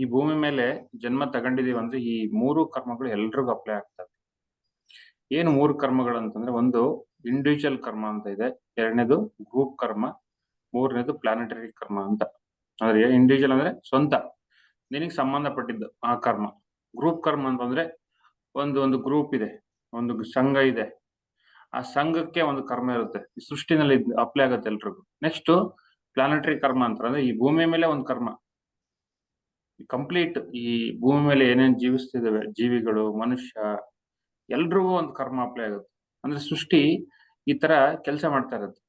ಈ ಭೂಮಿ ಮೇಲೆ ಜನ್ಮ ತಗೊಂಡಿದೀವಿ ಅಂದ್ರೆ ಈ ಮೂರು ಕರ್ಮಗಳು ಎಲ್ರಿಗೂ ಅಪ್ಲೈ ಆಗ್ತವೆ. ಏನು ಮೂರು ಕರ್ಮಗಳು ಅಂತಂದ್ರೆ ಒಂದು ಇಂಡಿವಿಜುವಲ್ ಕರ್ಮ ಅಂತ ಇದೆ, ಎರಡನೇದು ಗ್ರೂಪ್ ಕರ್ಮ, ಮೂರನೇದು ಪ್ಲಾನೆಟರಿ ಕರ್ಮ ಅಂತ. ಅಂದ್ರೆ ಇಂಡಿವಿಜುವಲ್ ಅಂದ್ರೆ ಸ್ವಂತ, ನಿನಗೆ ಸಂಬಂಧಪಟ್ಟಿದ್ದು ಆ ಕರ್ಮ. ಗ್ರೂಪ್ ಕರ್ಮ ಅಂತಂದ್ರೆ ಒಂದು ಒಂದು ಗ್ರೂಪ್ ಇದೆ, ಒಂದು ಸಂಘ ಇದೆ. ಆ ಸಂಘಕ್ಕೆ ಒಂದು ಕರ್ಮ ಇರುತ್ತೆ. ಸೃಷ್ಟಿನಲ್ಲಿ ಅಪ್ಲೈ ಆಗುತ್ತೆ ಎಲ್ರಿಗೂ. ನೆಕ್ಸ್ಟ್ ಪ್ಲಾನೆಟರಿ ಕರ್ಮ ಅಂತ ಅಂದ್ರೆ ಈ ಭೂಮಿ ಮೇಲೆ ಒಂದು ಕರ್ಮ. ಕಂಪ್ಲೀಟ್ ಈ ಭೂಮಿ ಮೇಲೆ ಏನೇನು ಜೀವಿಸ್ತಿದ್ದಾವೆ ಜೀವಿಗಳು, ಮನುಷ್ಯ, ಎಲ್ರಿಗೂ ಒಂದು ಕರ್ಮ ಅಪ್ಲೈ ಆಗುತ್ತೆ. ಅಂದ್ರೆ ಸೃಷ್ಟಿ ಈ ತರ ಕೆಲಸ ಮಾಡ್ತಾ ಇರುತ್ತೆ.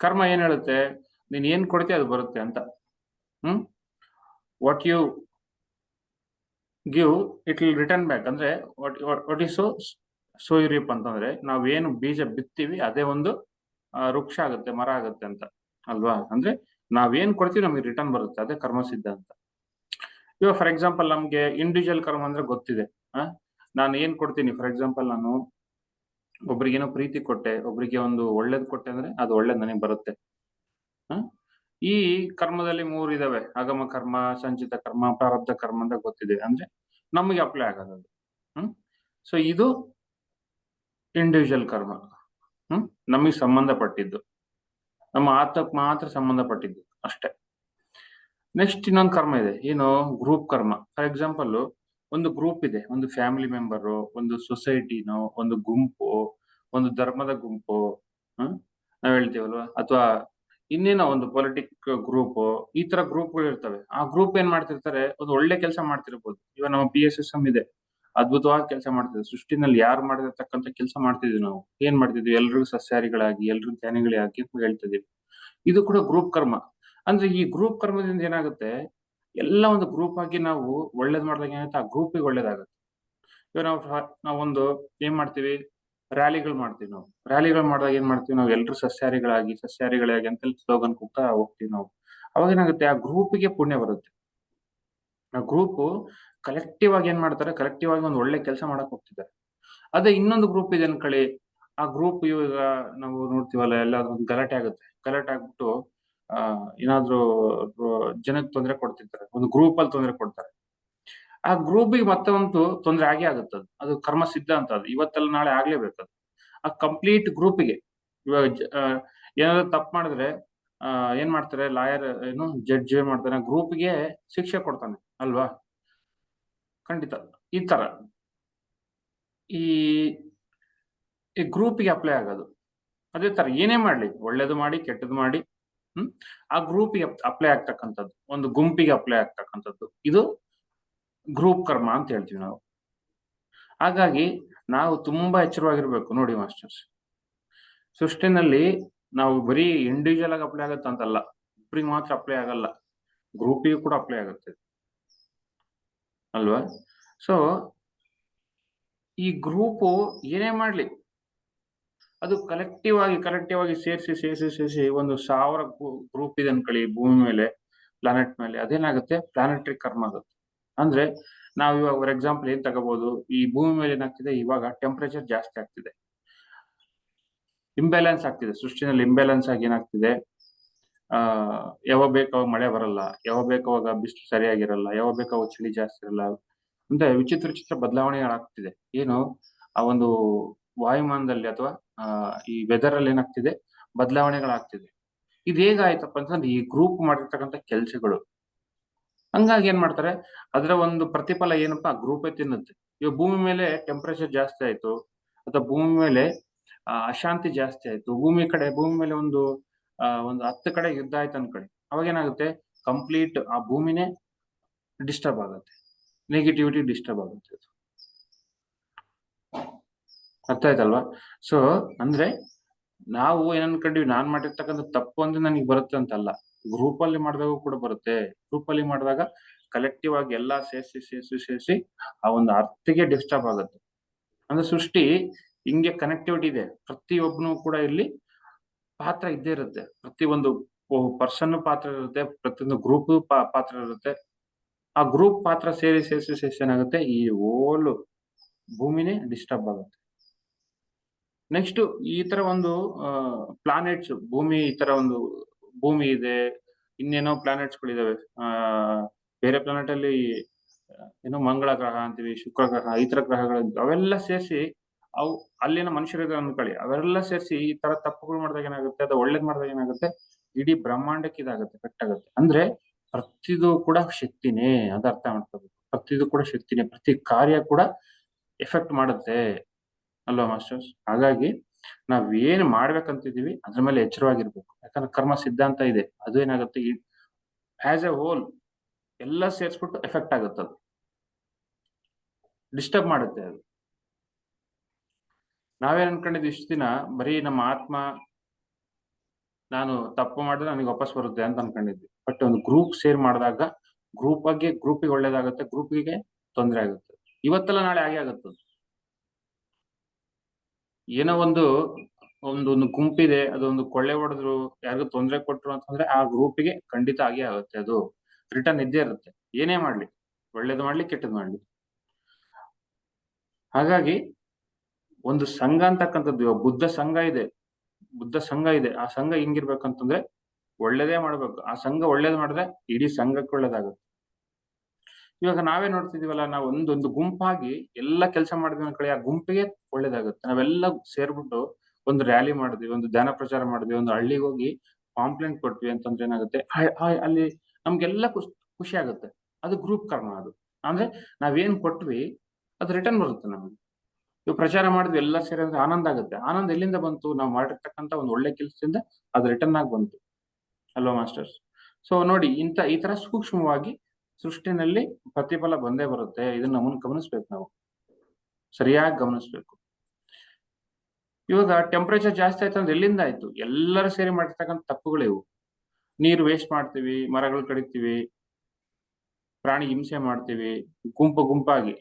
ಕರ್ಮ ಏನ್ ಹೇಳುತ್ತೆ? ನೀನ್ ಏನ್ ಕೊಡ್ತೀಯ ಅದು ಬರುತ್ತೆ ಅಂತ. ಹ್ಮ್? What you give it will return back ಅಂದ್ರೆ what is so so reap ಅಂತಂದ್ರೆ ನಾವೇನು ಬೀಜ ಬಿತ್ತೀವಿ, ಅದೇ ಒಂದು ವೃಕ್ಷ ಆಗುತ್ತೆ, ಮರ ಆಗುತ್ತೆ ಅಂತ. ಅಲ್ವಾ? ಅಂದ್ರೆ ನಾವೇನ್ ಕೊಡ್ತೀವಿ ನಮಗೆ ರಿಟರ್ನ್ ಬರುತ್ತೆ, ಅದೇ ಕರ್ಮ ಸಿದ್ಧ ಅಂತ. ಇವಾಗ ಫಾರ್ ಎಕ್ಸಾಂಪಲ್ ನಮ್ಗೆ ಇಂಡಿವಿಜುವಲ್ ಕರ್ಮ ಅಂದ್ರೆ ಗೊತ್ತಿದೆ ನಾನು ಏನ್ ಕೊಡ್ತೀನಿ? ಫಾರ್ ಎಕ್ಸಾಂಪಲ್ ನಾನು ಒಬ್ರಿಗೇನೋ ಪ್ರೀತಿ ಕೊಟ್ಟೆ, ಒಬ್ರಿಗೆ ಒಂದು ಒಳ್ಳೇದ್ ಕೊಟ್ಟೆ ಅಂದ್ರೆ ಅದು ಒಳ್ಳೇದ್ ನನಗೆ ಬರುತ್ತೆ? ಈ ಕರ್ಮದಲ್ಲಿ ಮೂರು ಇದಾವೆ, ಆಗಮ ಕರ್ಮ, ಸಂಚಿತ ಕರ್ಮ, ಪ್ರಾರಬ್ಧ ಕರ್ಮ ಅಂತ ಗೊತ್ತಿದೆ. ಅಂದ್ರೆ ನಮಗೆ ಅಪ್ಲೈ ಆಗೋದು. ಹ್ಮ್? ಸೊ ಇದು ಇಂಡಿವಿಜುವಲ್ ಕರ್ಮ. ಹ್ಮ್? ನಮಗೆ ಸಂಬಂಧಪಟ್ಟಿದ್ದು. ನಮ್ಮ ಆತ್ಮಕ್ ಮಾತ್ರ ಸಂಬಂಧಪಟ್ಟಿದ್ದು ಅಷ್ಟೇ. ನೆಕ್ಸ್ಟ್ ಇನ್ನೊಂದು ಕರ್ಮ ಇದೆ. ಏನು? ಗ್ರೂಪ್ ಕರ್ಮ. ಫಾರ್ ಎಕ್ಸಾಂಪಲ್ ಒಂದು ಗ್ರೂಪ್ ಇದೆ. ಒಂದು ಫ್ಯಾಮಿಲಿ ಮೆಂಬರು ಒಂದು ಸೊಸೈಟಿನೋ ಒಂದು ಗುಂಪು, ಒಂದು ಧರ್ಮದ ಗುಂಪು ನಾವ್ ಹೇಳ್ತೀವಲ್ವ? ಅಥವಾ ಇನ್ನೇನೋ ಒಂದು ಪೊಲಿಟಿಕ್ ಗ್ರೂಪ್ ಈ ತರ ಗ್ರೂಪ್ಗಳು ಇರ್ತವೆ. ಆ ಗ್ರೂಪ್ ಏನ್ ಮಾಡ್ತಿರ್ತಾರೆ? ಒಂದು ಒಳ್ಳೆ ಕೆಲಸ ಮಾಡ್ತಿರ್ಬೋದು. ಇವಾಗ ನಮ್ಮ ಪಿ ಎಸ್ ಎಸ್ ಎಂ ಇದೆ. ಅದ್ಭುತವಾಗಿ ಕೆಲಸ ಮಾಡ್ತಿದ್ವಿ ಸೃಷ್ಟಿನಲ್ಲಿ ಯಾರು ಮಾಡಿರ್ತಕ್ಕಂಥ ಕೆಲಸ ಮಾಡ್ತಿದ್ವಿ ನಾವು. ಏನ್ ಮಾಡ್ತಿದ್ವಿ? ಎಲ್ರಿಗೂ ಸಸ್ಯಾರಿಗಳಾಗಿ ಎಲ್ರಿಗೂ ಜ್ಞಾನಿಗಳಾಗಿ ಹೇಳ್ತಿದೀವಿ ಇದು ಕೂಡ ಗ್ರೂಪ್ ಕರ್ಮ. ಅಂದ್ರೆ ಈ ಗ್ರೂಪ್ ಕರ್ಮದಿಂದ ಏನಾಗುತ್ತೆ? ಎಲ್ಲ ಒಂದು ಗ್ರೂಪ್ ಆಗಿ ನಾವು ಒಳ್ಳೇದ್ ಮಾಡಿದಾಗ ಏನಾಗುತ್ತೆ ಆ ಗ್ರೂಪಿಗೆ ಒಳ್ಳೇದಾಗುತ್ತೆ. ಇವಾಗ ನಾವು ನಾವೊಂದು ಏನ್ ಮಾಡ್ತೀವಿ? ರ್ಯಾಲಿಗಳು ಮಾಡ್ತೀವಿ ನಾವು. ರ್ಯಾಲಿಗಳು ಮಾಡಿದಾಗ ಏನ್ ಮಾಡ್ತೀವಿ? ನಾವು ಎಲ್ಲರೂ ಸಸ್ಯಾರಿಗಳಾಗಿ ಸಸ್ಯಾರಿಗಳಾಗಿ ಅಂತ ಸ್ಲೋಗನ್ ಕೂಗ್ತಾ ಹೋಗ್ತೀವಿ ನಾವು. ಅವಾಗ ಏನಾಗುತ್ತೆ? ಆ ಗ್ರೂಪಿಗೆ ಪುಣ್ಯ ಬರುತ್ತೆ. ಆ ಗ್ರೂಪ್ ಕಲೆಕ್ಟಿವ್ ಆಗಿ ಏನ್ ಮಾಡ್ತಾರೆ? ಕಲೆಕ್ಟಿವ್ ಆಗಿ ಒಂದು ಒಳ್ಳೆ ಕೆಲಸ ಮಾಡಕ್ ಹೋಗ್ತಿದ್ದಾರೆ. ಅದೇ ಇನ್ನೊಂದು ಗ್ರೂಪ್ ಇದೆ ಅನ್ಕೊಳ್ಳಿ. ಆ ಗ್ರೂಪ್ ಇವಾಗ ನಾವು ನೋಡ್ತೀವಲ್ಲ, ಎಲ್ಲಾದ್ರೂ ಗಲಾಟೆ ಆಗುತ್ತೆ. ಗಲಾಟೆ ಆಗ್ಬಿಟ್ಟು ಆ, ಏನಾದ್ರೂ ಜನಕ್ಕೆ ತೊಂದರೆ ಕೊಡ್ತಿರ್ತಾರೆ. ಒಂದು ಗ್ರೂಪ್ ಅಲ್ಲಿ ತೊಂದರೆ ಕೊಡ್ತಾರೆ. ಆ ಗ್ರೂಪಿಗೆ ಮತ್ತೆ ಒಂದು ತೊಂದರೆ ಆಗೇ ಆಗುತ್ತೆ ಅದು ಕರ್ಮ ಸಿದ್ಧ ಅಂತ ಅದು. ಇವತ್ತಲ್ಲ ನಾಳೆ ಆಗ್ಲೇಬೇಕು ಅದು. ಆ ಕಂಪ್ಲೀಟ್ ಗ್ರೂಪಿಗೆ ಇವಾಗ ಏನಾದ್ರು ತಪ್ಪು ಮಾಡಿದ್ರೆ ಏನ್ ಮಾಡ್ತಾರೆ? ಲಾಯರ್ ಏನು ಜಡ್ಜ್ ಏನ್ ಮಾಡ್ತಾನೆ ಗ್ರೂಪ್ಗೆ ಶಿಕ್ಷೆ ಕೊಡ್ತಾನೆ. ಅಲ್ವಾ? ಖಂಡಿತ. ಈ ತರ. ಈ ಈ ಗ್ರೂಪಿಗೆ ಅಪ್ಲೈ ಆಗೋದು. ಅದೇ ತರ. ಏನೇ ಮಾಡ್ಲಿ. ಒಳ್ಳೇದು ಮಾಡಿ, ಕೆಟ್ಟದ್ದು ಮಾಡಿ. ಆ ಗ್ರೂಪಿಗೆ ಅಪ್ಲೈ ಆಗ್ತಕ್ಕಂಥದ್ದು, ಒಂದು ಗುಂಪಿಗೆ ಅಪ್ಲೈ ಆಗ್ತಕ್ಕಂಥದ್ದು. ಇದು ಗ್ರೂಪ್ ಕರ್ಮ ಅಂತ ಹೇಳ್ತೀವಿ ನಾವು. ಹಾಗಾಗಿ ನಾವು ತುಂಬಾ ಎಚ್ಚರವಾಗಿರ್ಬೇಕು ನೋಡಿ ಮಾಸ್ಟರ್ಸ್. ಸೃಷ್ಟಿನಲ್ಲಿ ನಾವು ಬರೀ ಇಂಡಿವಿಜುವಲ್ ಆಗಿ ಅಪ್ಲೈ ಆಗುತ್ತೆ ಅಂತಲ್ಲ, ಒಬ್ರಿಗೆ ಮಾತ್ರ ಅಪ್ಲೈ ಆಗಲ್ಲ. ಗ್ರೂಪಿಗೂ ಕೂಡ ಅಪ್ಲೈ ಆಗುತ್ತೆ ಅಲ್ವಾ? ಸೊ ಈ ಗ್ರೂಪು ಏನೇ ಮಾಡ್ಲಿ ಅದು ಕಲೆಕ್ಟಿವ್ ಆಗಿ ಕಲೆಕ್ಟಿವ್ ಆಗಿ ಸೇರಿಸಿ ಸೇರಿಸಿ ಸೇರಿಸಿ ಒಂದು ಸಾವಿರ ಗ್ರೂಪ್ ಇದೆ ಅನ್ಕೊಳ್ಳಿ, ಭೂಮಿ ಮೇಲೆ ಪ್ಲಾನೆಟ್ ಮೇಲೆ. ಅದೇನಾಗುತ್ತೆ? ಪ್ಲಾನೆಟರಿ ಕರ್ಮ ಆಗುತ್ತೆ ಅಂದ್ರೆ ನಾವು ಇವಾಗ ಫಾರ್ ಎಕ್ಸಾಂಪಲ್ ಏನ್ ತಗೋಬಹುದು ಈ ಭೂಮಿ ಮೇಲೆ ಏನಾಗ್ತಿದೆ? ಇವಾಗ ಟೆಂಪರೇಚರ್ ಜಾಸ್ತಿ ಆಗ್ತಿದೆ. ಇಂಬ್ಯಾಲೆನ್ಸ್ ಆಗ್ತಿದೆ. ಸೃಷ್ಟಿನಲ್ಲಿ ಇಂಬ್ಯಾಲೆನ್ಸ್ ಆಗಿ ಏನಾಗ್ತಿದೆ? ಆ ಯಾವಾಗ ಬೇಕಾವಾಗ ಮಳೆ ಬರಲ್ಲ ಯಾವಾಗ ಬೇಕಾವಾಗ ಬಿಸಿಲು ಸರಿಯಾಗಿರಲ್ಲ ಯಾವಾಗ ಬೇಕಾವಾಗ ಚಳಿ ಜಾಸ್ತಿ ಇರಲ್ಲ. ಅಂದ್ರೆ ವಿಚಿತ್ರ ವಿಚಿತ್ರ ಬದಲಾವಣೆಗಳಾಗ್ತಿದೆ. ಏನು? ಆ ಒಂದು ವಾಯುಮಾನದಲ್ಲಿ ಅಥವಾ ಈ ವೆದರ್ ಅಲ್ಲಿ ಏನಾಗ್ತಿದೆ? ಬದಲಾವಣೆಗಳಾಗ್ತಿದೆ. ಇದು ಹೇಗಾಯ್ತಪ್ಪ ಅಂತಂದ್ರೆ ಈ ಗ್ರೂಪ್ ಮಾಡಿರ್ತಕ್ಕಂಥ ಕೆಲಸಗಳು. ಹಂಗಾಗಿ ಏನ್ ಮಾಡ್ತಾರೆ? ಅದರ ಒಂದು ಪ್ರತಿಫಲ ಏನಪ್ಪಾ? ಗ್ರೂಪೇ ತಿನ್ನುತ್ತೆ. ಇವಾಗ ಭೂಮಿ ಮೇಲೆ ಟೆಂಪರೇಚರ್ ಜಾಸ್ತಿ ಆಯ್ತು, ಅಥವಾ ಭೂಮಿ ಮೇಲೆ ಅಶಾಂತಿ ಜಾಸ್ತಿ ಆಯ್ತು, ಭೂಮಿ ಕಡೆ, ಭೂಮಿ ಮೇಲೆ ಒಂದು ಒಂದು ಹತ್ತು ಕಡೆ ಯುದ್ಧ ಆಯ್ತು ಅನ್ಕಡೆ ಅವಾಗ ಏನಾಗುತ್ತೆ? ಕಂಪ್ಲೀಟ್ ಆ ಭೂಮಿನೇ ಡಿಸ್ಟರ್ಬ್ ಆಗುತ್ತೆ. ನೆಗೆಟಿವಿಟಿ ಡಿಸ್ಟರ್ಬ್ ಆಗುತ್ತೆ. ಅರ್ಥ ಆಯ್ತಲ್ವಾ? ಸೊ ಅಂದ್ರೆ ನಾವು ಏನ್ ಅನ್ಕೊಂಡ್ವಿ ನಾನ್ ಮಾಡಿರ್ತಕ್ಕಂಥ ತಪ್ಪು ಅಂದ್ರೆ ನನಗೆ ಬರುತ್ತೆ ಅಂತಲ್ಲ. ಗ್ರೂಪ್ ಅಲ್ಲಿ ಮಾಡಿದಾಗ ಕೂಡ ಬರುತ್ತೆ. ಗ್ರೂಪ್ ಅಲ್ಲಿ ಮಾಡಿದಾಗ ಕಲೆಕ್ಟಿವ್ ಆಗಿ ಎಲ್ಲಾ ಸೇರಿಸಿ ಸೇರಿಸಿ ಸೇರಿಸಿ ಆ ಒಂದು ಅರ್ಥಿಗೆ ಡಿಸ್ಟರ್ಬ್ ಆಗುತ್ತೆ. ಅಂದ್ರೆ ಸೃಷ್ಟಿ ಹಿಂಗೆ ಕನೆಕ್ಟಿವಿಟಿ ಇದೆ. ಪ್ರತಿಯೊಬ್ಬನು ಕೂಡ ಇಲ್ಲಿ ಪಾತ್ರ ಇದ್ದೇ ಇರುತ್ತೆ. ಪ್ರತಿ ಒಂದು ಪರ್ಸನ್ ಪಾತ್ರ ಇರುತ್ತೆ. ಪ್ರತಿಯೊಂದು ಗ್ರೂಪ್ ಪಾತ್ರ ಇರುತ್ತೆ. ಆ ಗ್ರೂಪ್ ಪಾತ್ರ ಸೇರಿ, ಸೇರಿಸಿ ಸೇರಿಸಿ ಏನಾಗುತ್ತೆ? ಈ ಓಲ್ ಭೂಮಿನೇ ಡಿಸ್ಟರ್ಬ್ ಆಗುತ್ತೆ. ನೆಕ್ಸ್ಟ್ ಈ ತರ ಒಂದು ಪ್ಲಾನೆಟ್ಸ್ ಭೂಮಿ ಈ ತರ ಒಂದು ಭೂಮಿ ಇದೆ. ಇನ್ನೇನೋ ಪ್ಲಾನೆಟ್ಸ್ ಗಳಿದಾವೆ. ಆ, ಬೇರೆ ಪ್ಲಾನೆಟ್ ಅಲ್ಲಿ, ಏನೋ ಮಂಗಳ ಗ್ರಹ ಅಂತೀವಿ, ಶುಕ್ರ ಗ್ರಹ, ಈ ತರ ಗ್ರಹಗಳು ಅವೆಲ್ಲ ಸೇರಿಸಿ ಅವು ಅಲ್ಲಿನ ಮನುಷ್ಯರಿಗೆ ಅನ್ಕೊಳ್ಳಿ ಅವೆಲ್ಲ ಸೇರಿಸಿ ಈ ತರ ತಪ್ಪುಗಳು ಮಾಡಿದಾಗ ಏನಾಗುತ್ತೆ, ಅದು ಒಳ್ಳೇದ್ ಮಾಡಿದಾಗ ಏನಾಗುತ್ತೆ, ಇಡೀ ಬ್ರಹ್ಮಾಂಡಕ್ಕೆ ಇದಾಗುತ್ತೆ ಕಟ್ ಆಗುತ್ತೆ ಅಂದ್ರೆ ಪ್ರತಿದು ಕೂಡ ಶಕ್ತಿನೇ, ಅದ ಅರ್ಥ ಮಾಡ್ಕೋಬೇಕು. ಪ್ರತಿದು ಕೂಡ ಶಕ್ತಿನೇ, ಪ್ರತಿ ಕಾರ್ಯ ಕೂಡ ಎಫೆಕ್ಟ್ ಮಾಡುತ್ತೆ. ಅಲ್ವಾ ಮಾಸ್ಟರ್ಸ್, ಹಾಗಾಗಿ ನಾವ್ ಏನ್ ಮಾಡ್ಬೇಕಂತಿದೀವಿ ಅದ್ರ ಮೇಲೆ ಎಚ್ಚರವಾಗಿರ್ಬೇಕು. ಯಾಕಂದ್ರೆ ಕರ್ಮ ಸಿದ್ಧಾಂತ ಇದೆ. ಅದು ಏನಾಗುತ್ತೆ? ಆಸ್ ಎ ಹೋಲ್ ಎಲ್ಲ ಸೇರಿಸ್ಬಿಟ್ಟು ಎಫೆಕ್ಟ್ ಆಗುತ್ತೆ ಅದು. ಡಿಸ್ಟರ್ಬ್ ಮಾಡುತ್ತೆ ಅದು. ನಾವೇನ್ ಅನ್ಕೊಂಡಿದ್ವಿ ಇಷ್ಟು ದಿನ? ಬರೀ ನಮ್ಮ ಆತ್ಮ ನಾನು ತಪ್ಪು ಮಾಡಿದ್ರೆ ನನಗೆ ವಾಪಸ್ ಬರುತ್ತೆ ಅಂತ ಅನ್ಕೊಂಡಿದ್ವಿ. ಬಟ್ ಒಂದು ಗ್ರೂಪ್ ಸೇರ್ ಮಾಡಿದಾಗ ಗ್ರೂಪ್ ಬಗ್ಗೆ ಗ್ರೂಪಿಗೆ ಒಳ್ಳೇದಾಗುತ್ತೆ ಗ್ರೂಪಿಗೆ ತೊಂದರೆ ಆಗುತ್ತೆ. ಇವತ್ತೆಲ್ಲ ನಾಳೆ ಆಗೇ ಆಗುತ್ತೆ. ಏನೋ ಒಂದು ಒಂದು ಒಂದು ಗುಂಪಿದೆ, ಅದೊಂದು ಕೊಳ್ಳೆ ಹೊಡೆದ್ರು ಯಾರಿಗೂ ತೊಂದರೆ ಕೊಟ್ರು ಅಂತಂದ್ರೆ ಆ ಗ್ರೂಪಿಗೆ ಖಂಡಿತ ಆಗಿ ಆಗುತ್ತೆ ಅದು. ರಿಟರ್ನ್ ಇದ್ದೇ ಇರುತ್ತೆ. ಏನೇ ಮಾಡ್ಲಿ, ಒಳ್ಳೇದು ಮಾಡ್ಲಿ ಕೆಟ್ಟದ್ ಮಾಡ್ಲಿ. ಹಾಗಾಗಿ, ಒಂದು ಸಂಘ ಅಂತಕ್ಕಂಥದ್ದು ಬುದ್ಧ ಸಂಘ ಇದೆ. ಬುದ್ಧ ಸಂಘ ಇದೆ. ಆ ಸಂಘ ಹಿಂಗಿರ್ಬೇಕಂತಂದ್ರೆ ಒಳ್ಳೇದೇ ಮಾಡ್ಬೇಕು. ಆ ಸಂಘ ಒಳ್ಳೇದ್ ಮಾಡಿದ್ರೆ ಇಡೀ ಸಂಘಕ್ಕೆ ಒಳ್ಳೇದಾಗುತ್ತೆ. ಇವಾಗ ನಾವೇ ನೋಡ್ತಿದೀವಲ್ಲ, ನಾವು ಒಂದೊಂದು ಗುಂಪಾಗಿ ಎಲ್ಲ ಕೆಲಸ ಮಾಡಿದ್ವಿ ಕಡೆ ಆ ಗುಂಪಿಗೆ ಒಳ್ಳೇದಾಗುತ್ತೆ. ನಾವೆಲ್ಲ ಸೇರ್ಬಿಟ್ಟು ಒಂದು ರ್ಯಾಲಿ ಮಾಡಿದ್ವಿ, ಒಂದು ಧ್ಯಾನ ಪ್ರಚಾರ ಮಾಡಿದ್ವಿ, ಒಂದು ಹಳ್ಳಿಗೆ ಹೋಗಿ ಕಾಂಪ್ಲೇಂಟ್ ಕೊಟ್ವಿ ಅಂತಂದ್ರೆ ಏನಾಗುತ್ತೆ ಅಲ್ಲಿ ನಮ್ಗೆಲ್ಲ ಖುಷ್- ಖುಷಿ ಆಗುತ್ತೆ. ಅದು ಗ್ರೂಪ್ ಕರ್ಮ ಅದು. ಅಂದ್ರೆ ನಾವೇನ್ ಕೊಟ್ವಿ, ಅದು ರಿಟರ್ನ್ ಬರುತ್ತೆ ನಮಗೆ. ಇವಾಗ ಪ್ರಚಾರ ಮಾಡಿದ್ವಿ ಎಲ್ಲ ಸೇರಿ ಅಂದ್ರೆ ಆನಂದ ಆಗುತ್ತೆ. ಆನಂದ ಎಲ್ಲಿಂದ ಬಂತು? ನಾವು ಮಾಡಿರ್ತಕ್ಕಂಥ ಒಂದು ಒಳ್ಳೆ ಕೆಲಸದಿಂದ ಅದು ರಿಟರ್ನ್ ಆಗಿ ಬಂತು. ಅಲ್ವಾ ಮಾಸ್ಟರ್ಸ್ ಸೊ ನೋಡಿ ಇಂತ ಈ ತರ ಸೂಕ್ಷ್ಮವಾಗಿ ಸೃಷ್ಟಿನಲ್ಲಿ ಪ್ರತಿಫಲ ಬಂದೇ ಬರುತ್ತೆ. ಇದನ್ನ ನಮ್ಮನ್ನ ಗಮನಿಸ್ಬೇಕು ನಾವು. ಸರಿಯಾಗಿ ಗಮನಿಸ್ಬೇಕು. ಇವಾಗ ಟೆಂಪರೇಚರ್ ಜಾಸ್ತಿ ಆಯ್ತು ಅಂದ್ರೆ ಎಲ್ಲಿಂದ ಆಯ್ತು? ಎಲ್ಲರೂ ಸೇರಿ ಮಾಡಿರ್ತಕ್ಕಂಥ ತಪ್ಪುಗಳಿವು ನೀರು ವೇಸ್ಟ್ ಮಾಡ್ತೀವಿ, ಮರಗಳು ಕಡಿತೀವಿ, ಪ್ರಾಣಿ ಹಿಂಸೆ ಮಾಡ್ತೀವಿ, ಗುಂಪು ಗುಂಪಾಗಿ.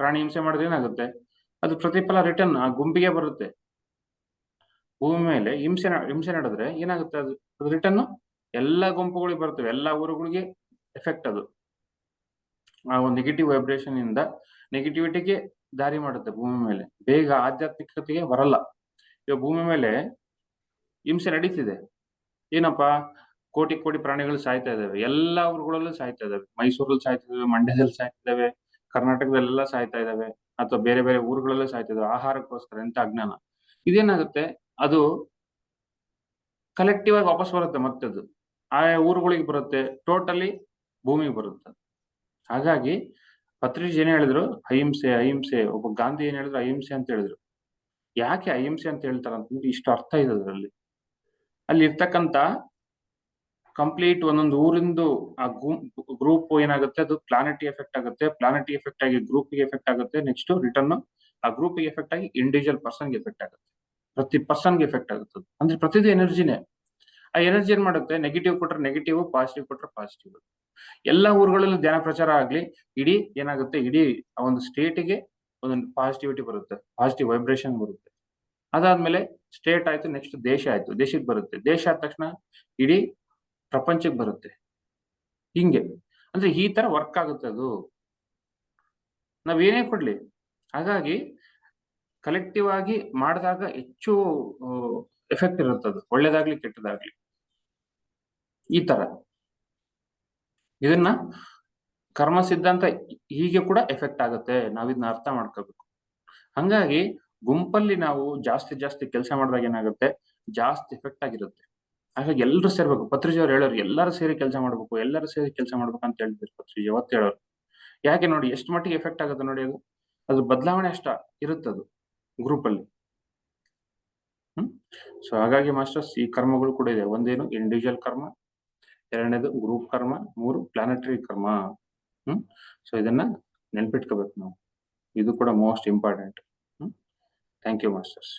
ಪ್ರಾಣಿ ಹಿಂಸೆ ಮಾಡಿದ್ರೆ ಏನಾಗುತ್ತೆ? ಅದು ಪ್ರತಿಫಲ ರಿಟರ್ನ್ ಆ ಗುಂಪಿಗೆ ಬರುತ್ತೆ. ಭೂಮಿ ಮೇಲೆ ಹಿಂಸೆ ಹಿಂಸೆ ನಡೆದ್ರೆ ಏನಾಗುತ್ತೆ ಅದು? ಅದು ರಿಟರ್ನ್ ಎಲ್ಲ ಗುಂಪುಗಳಿಗೆ ಬರ್ತವೆ. ಎಲ್ಲ ಊರುಗಳಿಗೆ ಎಫೆಕ್ಟ್ ಅದು. ಆ ಒಂದು ನೆಗೆಟಿವ್ ವೈಬ್ರೇಷನ್ ಇಂದ ನೆಗೆಟಿವಿಟಿಗೆ ದಾರಿ ಮಾಡುತ್ತೆ ಭೂಮಿ ಮೇಲೆ. ಬೇಗ ಆಧ್ಯಾತ್ಮಿಕತೆಗೆ ಬರಲ್ಲ. ಇವಾಗ ಭೂಮಿ ಮೇಲೆ ಹಿಂಸೆ ನಡೀತಿದೆ. ಏನಪ್ಪಾ? ಕೋಟಿ ಕೋಟಿ ಪ್ರಾಣಿಗಳು ಸಾಯ್ತಾ ಇದಾವೆ. ಎಲ್ಲಾ ಊರುಗಳಲ್ಲೂ ಸಾಯ್ತಾ ಇದಾವೆ. ಮೈಸೂರಲ್ಲಿ ಸಾಯ್ತಾ ಇದಾವೆ, ಮಂಡ್ಯದಲ್ಲಿ ಸಾಯ್ತಾ ಇದಾವೆ, ಕರ್ನಾಟಕದಲ್ಲೆಲ್ಲ ಸಾಯ್ತಾ ಇದಾವೆ ಅಥವಾ ಬೇರೆ ಬೇರೆ ಊರುಗಳಲ್ಲೂ ಸಾಯ್ತಾ ಇದಾವೆ. ಆಹಾರಕ್ಕೋಸ್ಕರ ಎಂತ ಅಜ್ಞಾನ. ಇದೇನಾಗುತ್ತೆ? ಅದು ಕಲೆಕ್ಟಿವ್ ಆಗಿ ವಾಪಸ್ ಬರುತ್ತೆ ಮತ್ತೆ ಅದು ಆ ಊರುಗಳಿಗೆ ಬರುತ್ತೆ. ಟೋಟಲಿ ಭೂಮಿಗೆ ಬರುತ್ತೆ ಹಾಗಾಗಿ ಪತ್ರಿಜ್ ಏನ್ ಹೇಳಿದ್ರು? ಅಹಿಂಸೆ ಅಹಿಂಸೆ. ಒಬ್ಬ ಗಾಂಧಿ ಏನ್ ಹೇಳಿದ್ರು? ಅಹಿಂಸೆ ಅಂತ ಹೇಳಿದ್ರು. ಯಾಕೆ ಅಹಿಂಸೆ ಅಂತ ಹೇಳ್ತಾರೆ ಅಂತಂದ್ರೆ ಇಷ್ಟು ಅರ್ಥ ಇದೆ ಅದರಲ್ಲಿ. ಅಲ್ಲಿ ಇರ್ತಕ್ಕಂತ ಕಂಪ್ಲೀಟ್ ಒಂದೊಂದು ಊರಿಂದು ಆ ಗ್ರೂಪ್ ಏನಾಗುತ್ತೆ? ಅದು ಪ್ಲಾನೆಟಿ ಎಫೆಕ್ಟ್ ಆಗುತ್ತೆ. ಪ್ಲಾನೆಟಿ ಎಫೆಕ್ಟ್ ಆಗಿ ಗ್ರೂಪ್ ಎಫೆಕ್ಟ್ ಆಗುತ್ತೆ. ನೆಕ್ಸ್ಟ್ ರಿಟರ್ನ್ ಆ ಗ್ರೂಪ್ ಎಫೆಕ್ಟ್ ಆಗಿ ಇಂಡಿವಿಜುವಲ್ ಪರ್ಸನ್ಗೆ ಎಫೆಕ್ಟ್ ಆಗುತ್ತೆ. ಪ್ರತಿ ಪರ್ಸನ್ಗೆ ಎಫೆಕ್ಟ್ ಆಗುತ್ತೆ ಅದು. ಅಂದ್ರೆ ಪ್ರತಿದು ಎನರ್ಜಿನೇ ಆ ಎನರ್ಜಿ ಏನ್ ಮಾಡುತ್ತೆ? ನೆಗೆಟಿವ್ ಕೊಟ್ರೆ ನೆಗೆಟಿವ್ ಪಾಸಿಟಿವ್ ಕೊಟ್ರೆ ಪಾಸಿಟಿವ್ ಎಲ್ಲ ಊರುಗಳಲ್ಲೂ ಧ್ಯಾನ ಪ್ರಚಾರ ಆಗ್ಲಿ, ಇಡೀ ಏನಾಗುತ್ತೆ, ಇಡೀ ಆ ಒಂದು ಸ್ಟೇಟಿಗೆ ಒಂದೊಂದು ಪಾಸಿಟಿವಿಟಿ ಬರುತ್ತೆ ಪಾಸಿಟಿವ್ ವೈಬ್ರೇಷನ್ ಬರುತ್ತೆ. ಅದಾದ್ಮೇಲೆ ಸ್ಟೇಟ್ ಆಯ್ತು ನೆಕ್ಸ್ಟ್ ದೇಶ ಆಯ್ತು, ದೇಶಕ್ಕೆ ಬರುತ್ತೆ. ದೇಶ ಆದ ತಕ್ಷಣ ಇಡೀ ಪ್ರಪಂಚಕ್ಕೆ ಬರುತ್ತೆ. ಹಿಂಗೆ. ಅಂದ್ರೆ ಈ ತರ ವರ್ಕ್ ಆಗುತ್ತೆ ಅದು. ನಾವೇನೇ ಕೊಡ್ಲಿ. ಹಾಗಾಗಿ ಕಲೆಕ್ಟಿವ್ ಆಗಿ ಮಾಡಿದಾಗ ಹೆಚ್ಚು ಎಫೆಕ್ಟ್ ಇರುತ್ತೆ ಅದು ಒಳ್ಳೇದಾಗ್ಲಿ, ಕೆಟ್ಟದಾಗ್ಲಿ. ಈ ತರ. ಇದನ್ನ ಕರ್ಮ ಸಿದ್ಧಾಂತ ಹೀಗೆ ಕೂಡ ಎಫೆಕ್ಟ್ ಆಗುತ್ತೆ. ನಾವಿದನ್ನ ಅರ್ಥ ಮಾಡ್ಕೋಬೇಕು. ಹಂಗಾಗಿ ಗುಂಪಲ್ಲಿ ನಾವು ಜಾಸ್ತಿ ಜಾಸ್ತಿ ಕೆಲಸ ಮಾಡಿದಾಗ ಏನಾಗುತ್ತೆ? ಜಾಸ್ತಿ ಎಫೆಕ್ಟ್ ಆಗಿರುತ್ತೆ. ಹಾಗಾಗಿ ಎಲ್ಲರೂ ಸೇರ್ಬೇಕು. ಪತ್ರಿಜಿ ಅವ್ರು ಹೇಳೋರು, ಎಲ್ಲರೂ ಸೇರಿ ಕೆಲಸ ಮಾಡ್ಬೇಕು, ಎಲ್ಲರೂ ಸೇರಿ ಕೆಲಸ ಮಾಡ್ಬೇಕು ಅಂತ ಹೇಳ್ತಿದ್ರು ಪತ್ರಿಜಿ ಅವತ್ತು ಹೇಳೋರು. ಯಾಕೆ ನೋಡಿ, ಎಷ್ಟು ಮಟ್ಟಿಗೆ ಎಫೆಕ್ಟ್ ಆಗುತ್ತೆ ನೋಡಿ ಅದು? ಅದು ಬದಲಾವಣೆ ಅಷ್ಟ ಇರುತ್ತದು ಗ್ರೂಪ್ ಅಲ್ಲಿ. ಹ್ಮ್? ಸೊ ಹಾಗಾಗಿ ಮಾಸ್ಟರ್ಸ್, ಈ ಕರ್ಮಗಳು ಕೂಡ ಇದೆ. ಒಂದೇನು ಇಂಡಿವಿಜುವಲ್ ಕರ್ಮ ಎರಡನೇದು ಗ್ರೂಪ್ ಕರ್ಮ, ಮೂರು ಪ್ಲಾನೆಟರಿ ಕರ್ಮ. ಹ್ಮ್? ಸೊ ಇದನ್ನ ನೆನ್ಪಿಟ್ಕೋಬೇಕು ನಾವು. ಇದು ಕೂಡ most important hmm? Thank you masters